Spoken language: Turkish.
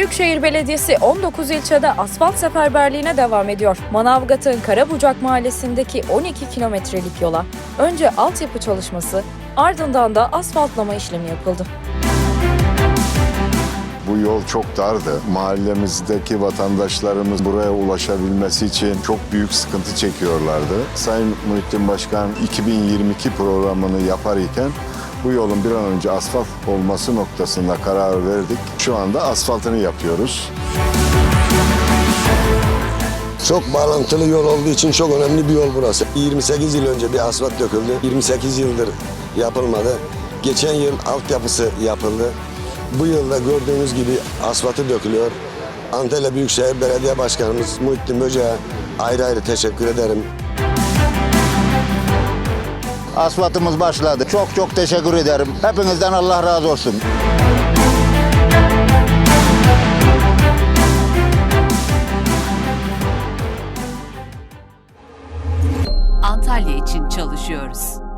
Büyükşehir Belediyesi 19 ilçede asfalt seferberliğine devam ediyor. Manavgat'ın Karabucak mahallesindeki 12 kilometrelik yola önce altyapı çalışması ardından da asfaltlama işlemi yapıldı. Bu yol çok dardı. Mahallemizdeki vatandaşlarımız buraya ulaşabilmesi için çok büyük sıkıntı çekiyorlardı. Sayın Muhittin Başkan 2022 programını yapar iken bu yolun bir an önce asfalt olması noktasında karar verdik. Şu anda asfaltını yapıyoruz. Çok bağlantılı yol olduğu için çok önemli bir yol burası. 28 yıl önce bir asfalt döküldü. 28 yıldır yapılmadı. Geçen yıl altyapısı yapıldı. Bu yılda gördüğünüz gibi asfaltı dökülüyor. Antalya Büyükşehir Belediye Başkanımız Muhittin Böce'ye ayrı ayrı teşekkür ederim. Asfaltımız başladı. Çok çok teşekkür ederim. Hepinizden Allah razı olsun. Antalya için çalışıyoruz.